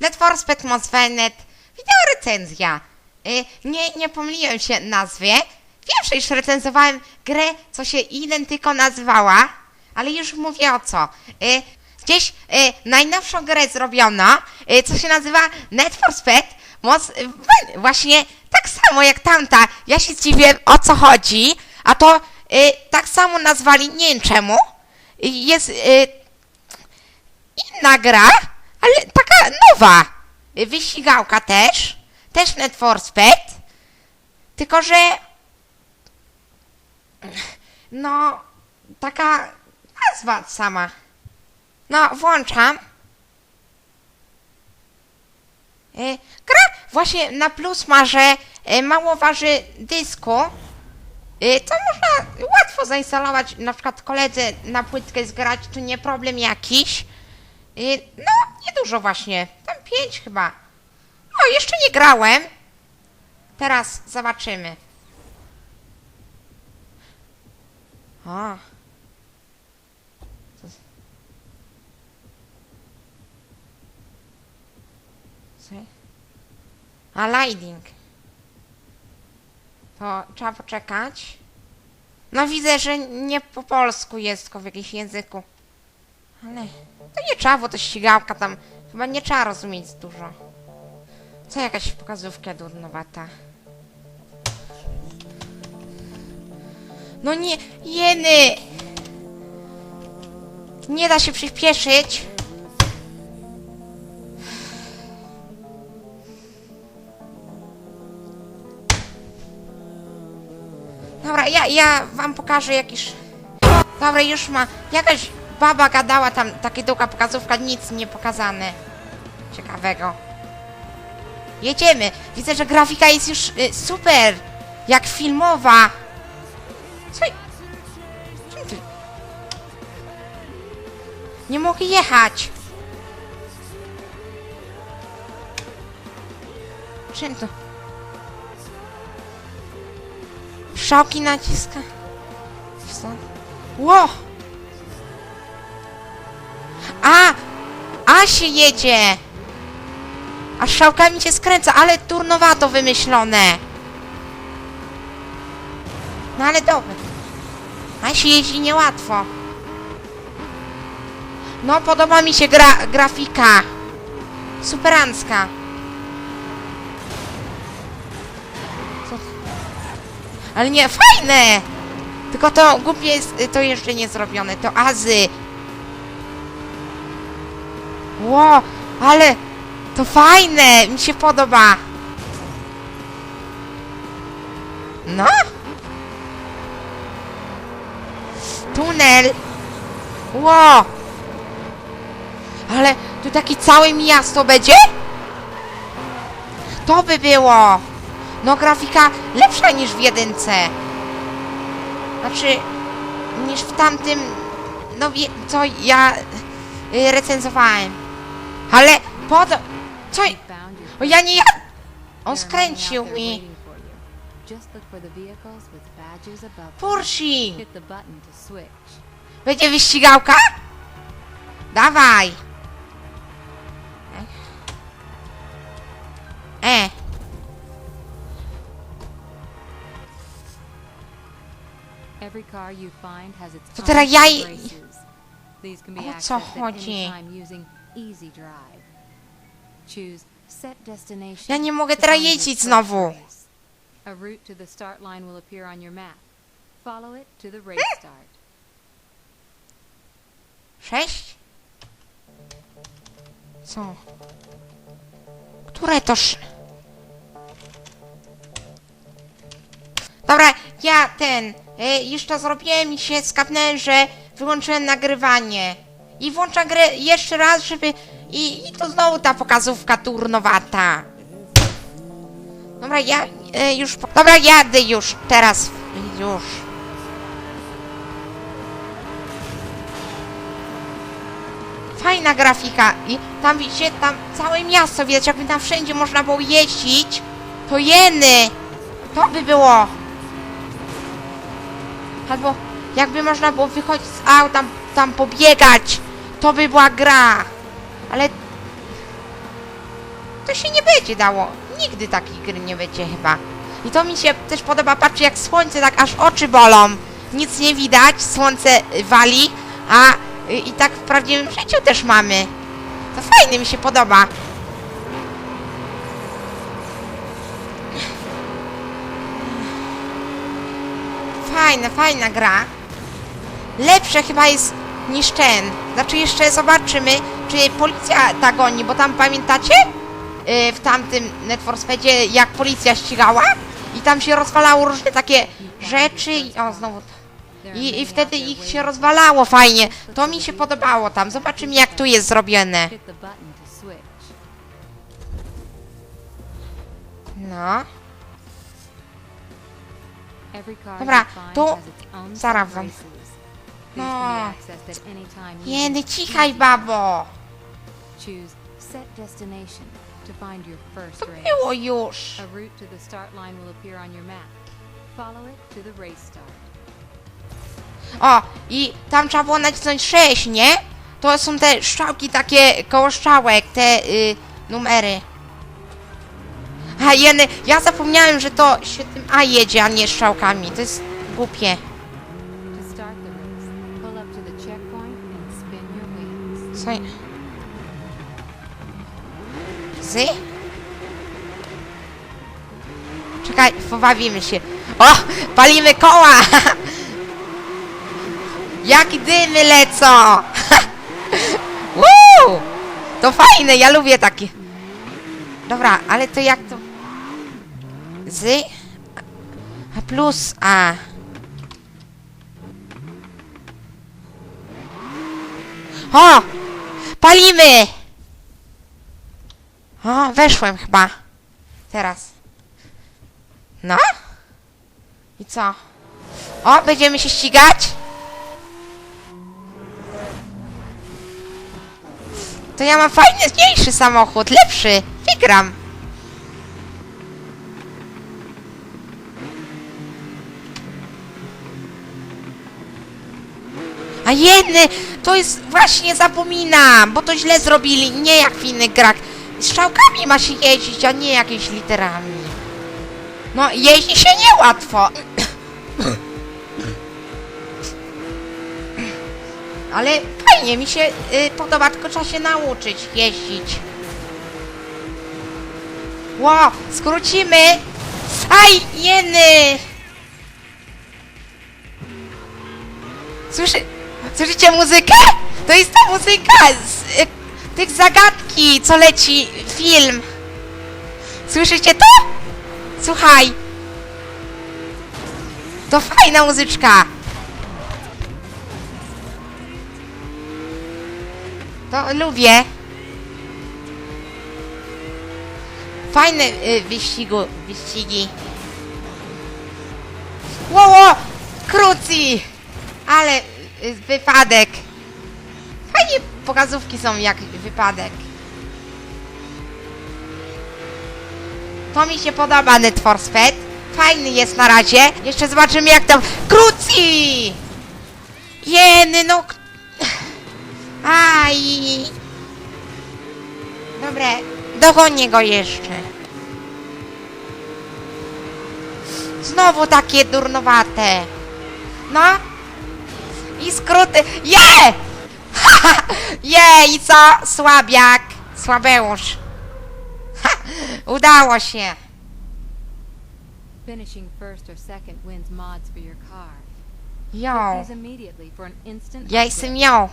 Let for Speed Mosfenet. Wideo recenzja. Y, nie, nie pomyliłem się nazwie. Wiem, że już recenzowałem grę, co się Identyko nazywała, ale już mówię o co. Y, gdzieś y, najnowszą grę zrobiono, y, co się nazywa Net for y, Właśnie tak samo jak tamta. Ja się zdziwię o co chodzi, a to tak samo nazwali, nie wiem czemu. Jest... Inna gra, ale taka nowa. Wyścigałka też. Też Net for Speed. Tylko, że... No, taka nazwa sama. No, włączam. Y, Gra właśnie na plus ma, że y, mało waży dysku. To można łatwo zainstalować, na przykład koledze na płytkę zgrać, to nie problem jakiś. No, niedużo właśnie. Tam pięć chyba. O, jeszcze nie grałem. Teraz zobaczymy. O. A, lighting. To trzeba poczekać. No widzę, że nie po polsku jest, tylko w jakimś języku. Ale to nie trzeba, bo to ścigałka tam. Chyba nie trzeba rozumieć dużo. Co jakaś pokazówka durnowata. No nie, jeny! Nie da się przyspieszyć. Dobra, ja, ja wam pokażę jakiś... Dobra, już ma... Jakaś baba gadała tam, takie długa pokazówka, nic nie pokazane. Ciekawego. Jedziemy. Widzę, że grafika jest już y, super. Jak filmowa. Co? Czym ty? Nie mogę jechać. Czym to? Szoki naciska. Co? Ło! A! A się jedzie! A strzałkami się skręca, ale turnowato wymyślone. No ale dobre. A się jeździ niełatwo. No, podoba mi się gra grafika. Superancka. Co? Ale nie, fajne! Tylko to głupie jest y, to jeszcze nie zrobione, to azy. Ło, ale to fajne, mi się podoba. No. Tunel. Ło. Ale tu takie całe miasto będzie? To by było. No grafika lepsza niż w jedynce. Znaczy, niż w tamtym, no wie, co ja y, recenzowałem. Ale po to, co, o ja nie on skręcił mi. Pursi, będzie wyścigałka? Dawaj. E, its To teraz ja O co chodzi? Ja nie mogę teraz jeździć znowu. A route to the start line will appear on your map. Follow it to the race start. sześć? Co? Które to sz... Dobra, ja ten, y, już to zrobiłem i się skapnąłem, że wyłączyłem nagrywanie. I włączam grę jeszcze raz, żeby... I, i to znowu ta pokazówka turnowata. Dobra, ja y, już... Po... Dobra, jadę już, teraz, już. Fajna grafika i tam widzicie, tam całe miasto widać, jakby tam wszędzie można było jeździć. To jeny! To by było! Albo jakby można było wychodzić z aut, tam, tam pobiegać. To by była gra. Ale to się nie będzie dało. Nigdy takiej gry nie będzie chyba. I to mi się też podoba, patrzcie jak słońce tak aż oczy bolą. Nic nie widać, słońce wali, a i tak w prawdziwym życiu też mamy. To fajne, mi się podoba. Fajna, fajna gra. Lepsze chyba jest niż ten. Znaczy jeszcze zobaczymy, czy policja ta goni, bo tam pamiętacie? Yy, w tamtym Net for Speedzie, jak policja ścigała i tam się rozwalało różne takie rzeczy i o znowu i, i wtedy ich się rozwalało fajnie. To mi się podobało tam. Zobaczymy jak tu jest zrobione. No. Dobra, tu zaraz wam- No. Jeny, cichaj babo. To find your first To race. było już. A route to the start line will appear on your map. Follow it to the race start. O, i tam trzeba było nacisnąć 6, nie? To są te strzałki takie koło strzałek, te y, numery. A jeny, ja zapomniałem, że to się tym A jedzie, a nie strzałkami. To jest głupie. Co? Zy? Czekaj, pobawimy się. O! Palimy koła! Jak dymy lecą! Woo! To fajne, ja lubię takie. Dobra, ale to jak to... Z... A plus A. O! Palimy! O, weszłem chyba. Teraz. No? I co? O, będziemy się ścigać? To ja mam fajniejszy samochód, lepszy. Wygram. A jedny, to jest właśnie zapominam, bo to źle zrobili, nie jak w innych grach. Strzałkami ma się jeździć, a nie jakimiś literami. No, jeździ się niełatwo. Ale fajnie, mi się y, podoba, tylko trzeba się nauczyć jeździć. Ło, skrócimy. Aj, jeny! Słyszy, słyszycie muzykę? To jest ta muzyka z y, tych zagadki, co leci film. Słyszycie to? Słuchaj. To fajna muzyczka. To lubię. Fajne y, wyścigu, wyścigi. Ło, ło! Ale wypadek. Fajnie pokazówki są jak wypadek. To mi się podoba Net for Speed. Fajny jest na razie. Jeszcze zobaczymy jak tam... Krucji! Jeny, no... Aj! Dobre, dogonię go jeszcze. Znowu takie durnowate. No. I skróty. Je! Je! I co? Słabiak. Słabeusz. Ha! Udało się. Finishing first or second wins mods for your car. These immediately for an instant Ja jestem ją.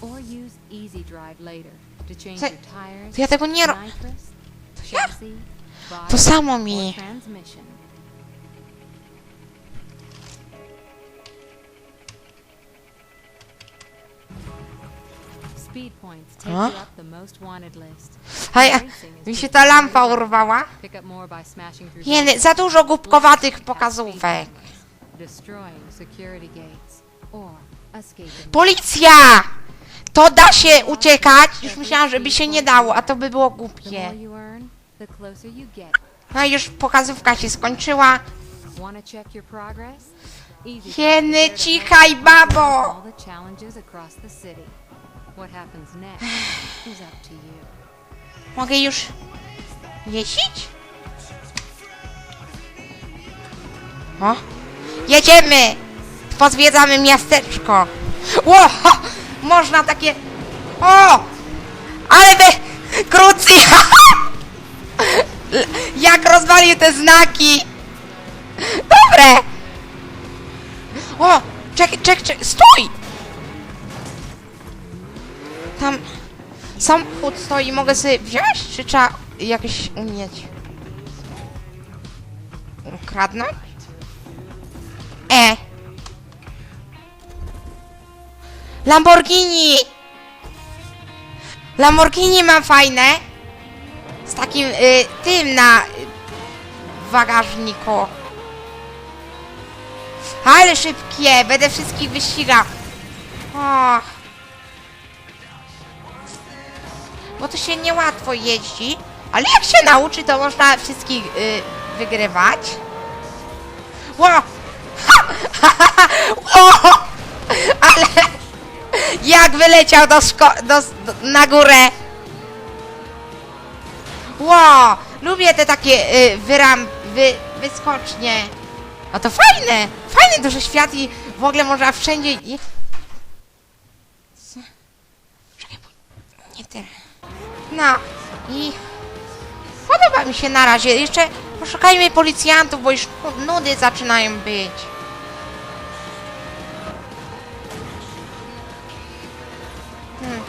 Or use Easy Drive later to change your tires, To ja tego nie ro... nitrous, ja- chassis, body, To samo mi. A is mi się ta lampa urwała. Jeny, za dużo głupkowatych pokazówek. Policja! To da się uciekać. Już myślałam, żeby się nie dało, a to by było głupie. No już pokazówka się skończyła. Jeny, cichaj, babo! Mogę już jeździć? O, jedziemy! Pozwiedzamy miasteczko. Ło, można takie... O! Ale wy... Krucy! Jak rozwalił te znaki! Dobre! O! Czekaj, czekaj, czekaj, stój! Tam samochód stoi, mogę sobie wziąć? Czy trzeba jakoś umieć? Ukradnąć? E! Lamborghini! Lamborghini ma fajne. Z takim y, tym na y, bagażniku. Ale szybkie, będę wszystkich wyścigał. O. Bo to się niełatwo jeździ, ale jak się nauczy, to można wszystkich y, wygrywać. Ło! Ło! Ale jak wyleciał do, do, do na górę. Ło! Lubię te takie y, wyram, wy, wyskocznie. A to fajne! Fajne, duży świat i w ogóle można wszędzie... bo nie tyle. No i podoba mi się na razie. Jeszcze poszukajmy policjantów, bo już nudy zaczynają być. Hmm.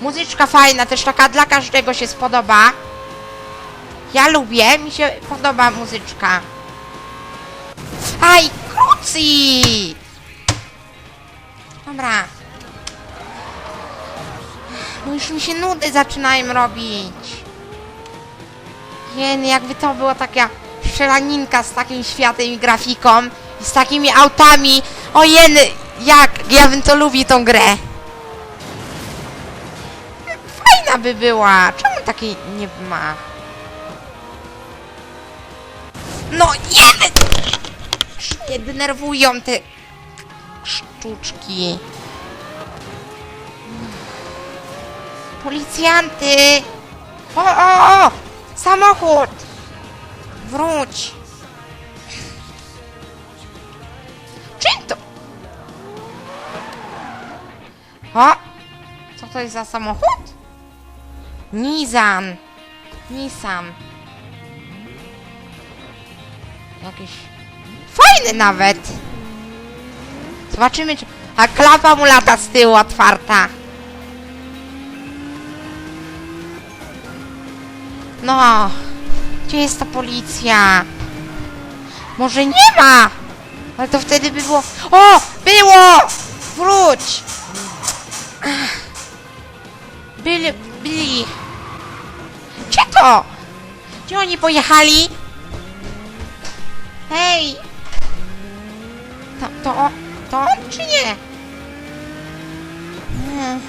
Muzyczka fajna, też taka dla każdego się spodoba. Ja lubię, mi się podoba muzyczka. Aj, krucji! Dobra. No już mi się nudy zaczynają robić. Jen, jakby to była taka strzelaninka z takim światem i grafiką i z takimi autami. O jen, jak ja bym to lubi tą grę. Fajna by była. Czemu takiej nie ma? No jen! Mnie denerwują te sztuczki. Policjanty! O, o, o! Samochód! Wróć! Czym to? O! Co to jest za samochód? Nissan. Nissan. Jakiś... Fajny nawet! Zobaczymy, czy... A klapa mu lata z tyłu otwarta. No, gdzie jest ta policja? Może nie ma! Ale to wtedy by było... O! Było! Wróć! Byli... byli... Gdzie to? Gdzie oni pojechali? Hej! To, to, to on czy nie? Hmm.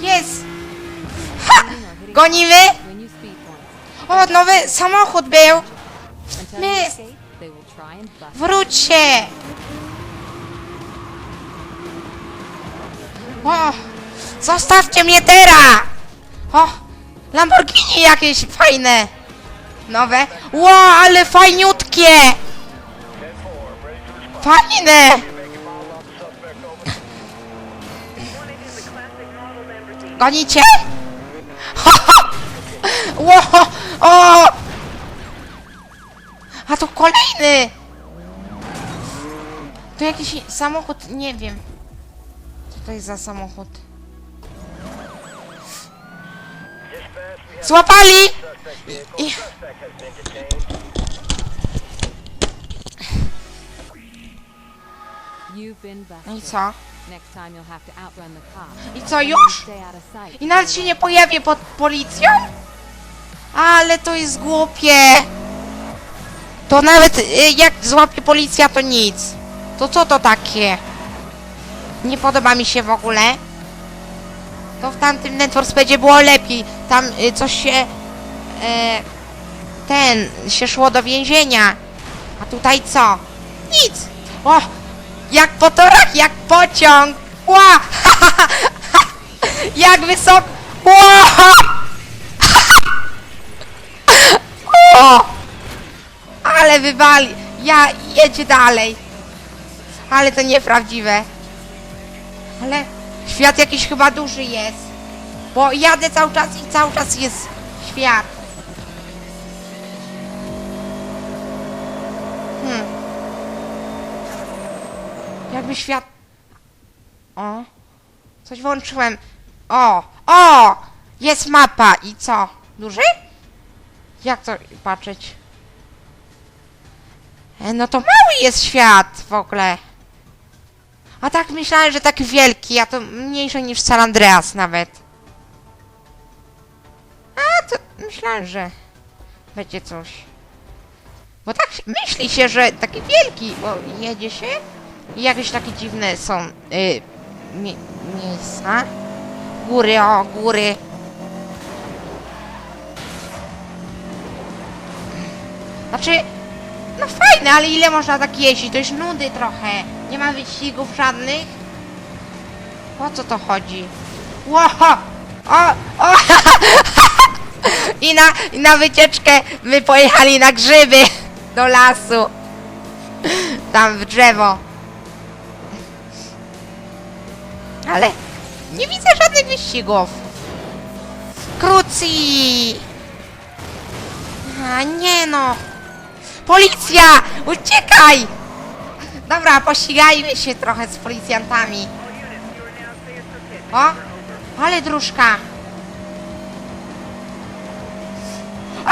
Jest! Gonimy? O, nowy samochód był! My-. Wróć się! O! Zostawcie mnie teraz! O! Lamborghini jakieś fajne! Nowe. Ło, ale fajniutkie! Fajne! Gonicie? Ło! O! A tu kolejny! To jakiś samochód, nie wiem. Co to jest za samochód? Złapali! I... No i co? I co, już? I nawet się nie pojawię pod policją? Ale to jest głupie! To nawet y, jak złapie policja, to nic. To co to takie? Nie podoba mi się w ogóle. To w tamtym Net for Speedzie było lepiej. Tam y, coś się... E, ten, się szło do więzienia. A tutaj co? Nic! O! Jak po torach, jak pociąg! Ła! jak wysoko! Ła! o! Ale wywali! Ja jedzie dalej! Ale to nieprawdziwe. Ale świat jakiś chyba duży jest. Bo jadę cały czas i cały czas jest świat. Hmm. Jakby świat... O. Coś włączyłem. O! O! Jest mapa. I co? Duży? Jak to patrzeć? E, no to mały jest świat w ogóle. A tak myślałem, że taki wielki, a to mniejszy niż San Andreas nawet. A to myślałem, że będzie coś. Bo tak myśli się, że taki wielki, bo jedzie się i jakieś takie dziwne są y, mi, miejsca. Góry, o, góry. Znaczy, no fajne, ale ile można tak jeździć? To już nudy trochę. Nie ma wyścigów żadnych. Po co to chodzi? Ło! O! O! I na, I na wycieczkę my pojechali na grzyby do lasu. Tam w drzewo. Ale nie widzę żadnych wyścigów. Krucji! A nie no. Policja! Uciekaj! Dobra, pościgajmy się trochę z policjantami. O! Ale dróżka!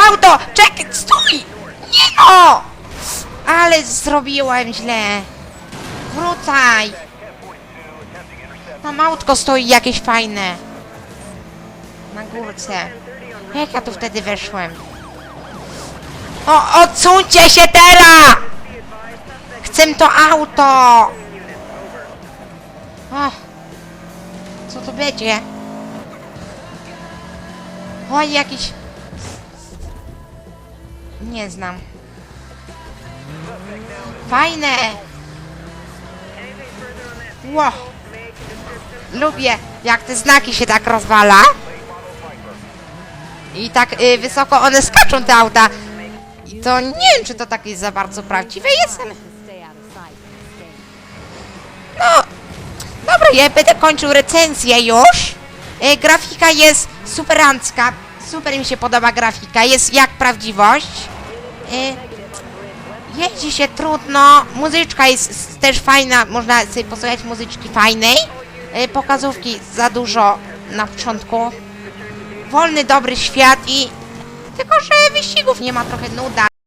Auto! Czekaj! Stój! Nie no! Ale zrobiłem źle. Wrócaj! Tam autko stoi jakieś fajne. Na górce. Jak ja tu wtedy weszłem? O, odsuńcie się teraz! Chcę to auto! O, co to będzie? Oj, jakiś... Nie znam. Fajne! Ło! Lubię, jak te znaki się tak rozwala. I tak y, wysoko one skaczą, te auta. I to nie wiem, czy to tak jest za bardzo prawdziwe. Jestem... No, dobra, ja będę kończył recenzję już. E, grafika jest superancka. Super mi się podoba grafika. Jest jak prawdziwość. E, jeździ się trudno. Muzyczka jest też fajna. Można sobie posłuchać muzyczki fajnej. E, pokazówki za dużo na początku. Wolny, dobry świat i... Tylko, że wyścigów nie ma trochę nuda.